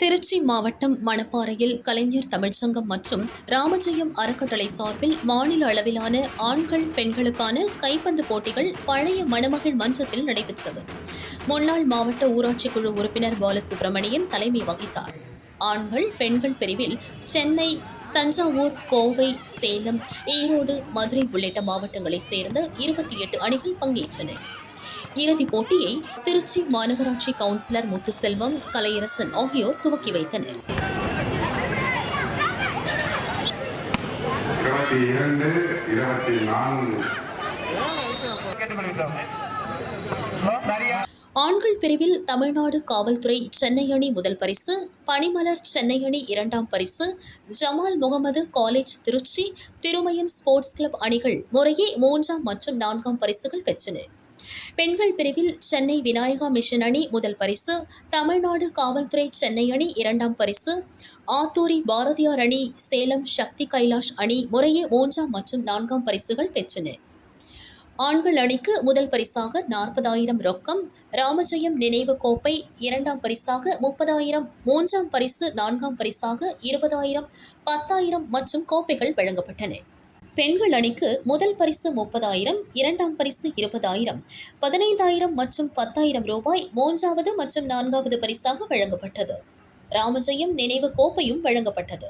திருச்சி மாவட்டம் மணப்பாறையில் கலைஞர் தமிழ்ச்சங்கம் மற்றும் ராமஜெயம் அறக்கட்டளை சார்பில் மாநில அளவிலான ஆண்கள் பெண்களுக்கான கைப்பந்து போட்டிகள் பழைய மணமகள் மன்றத்தில் நடைபெற்றது. முன்னாள் மாவட்ட ஊராட்சி குழு உறுப்பினர் பாலசுப்ரமணியன் தலைமை வகித்தார். ஆண்கள் பெண்கள் பிரிவில் சென்னை தஞ்சாவூர் கோவை சேலம் ஈரோடு மதுரை உள்ளிட்ட மாவட்டங்களைச் சேர்ந்த இருபத்தி எட்டு அணிகள் பங்கேற்றன. இறுதிப் போட்டியை திருச்சி மாநகராட்சி கவுன்சிலர் முத்துசெல்வம் கலையரசன் ஆகியோர் துவக்கி வைத்தனர். ஆண்கள் பிரிவில் தமிழ்நாடு காவல்துறை சென்னை அணி முதல் பரிசு பனிமலர் சென்னை அணி இரண்டாம் பரிசு Jamal Mohammed college Trichy Thirumayam sports club அணிகள் முறையே மூன்றாம் மற்றும் நான்காம் பரிசுகள் பெற்றன. பெண்கள் பிரிவில் சென்னை விநாயகா மிஷன் அணி முதல் பரிசு தமிழ்நாடு காவல்துறை சென்னை அணி இரண்டாம் பரிசு ஆத்தூரி பாரதியார் அணி சேலம் சக்தி கைலாஷ் அணி முறையே மூன்றாம் மற்றும் நான்காம் பரிசுகள் பெற்றன. ஆண்கள் அணிக்கு முதல் பரிசாக நாற்பதாயிரம் ரொக்கம் ராமஜெயம் நினைவு கோப்பை இரண்டாம் பரிசாக முப்பதாயிரம் மூன்றாம் பரிசு நான்காம் பரிசாக இருபதாயிரம் பத்தாயிரம் மற்றும் கோப்பைகள் வழங்கப்பட்டன. பெண்கள் அணிக்கு முதல் பரிசு முப்பதாயிரம் இரண்டாம் பரிசு இருபதாயிரம் பதினைந்தாயிரம் மற்றும் பத்தாயிரம் ரூபாய் மூன்றாவது மற்றும் நான்காவது பரிசாக வழங்கப்பட்டது. ராமஜெயம் நினைவு கோப்பையும் வழங்கப்பட்டது.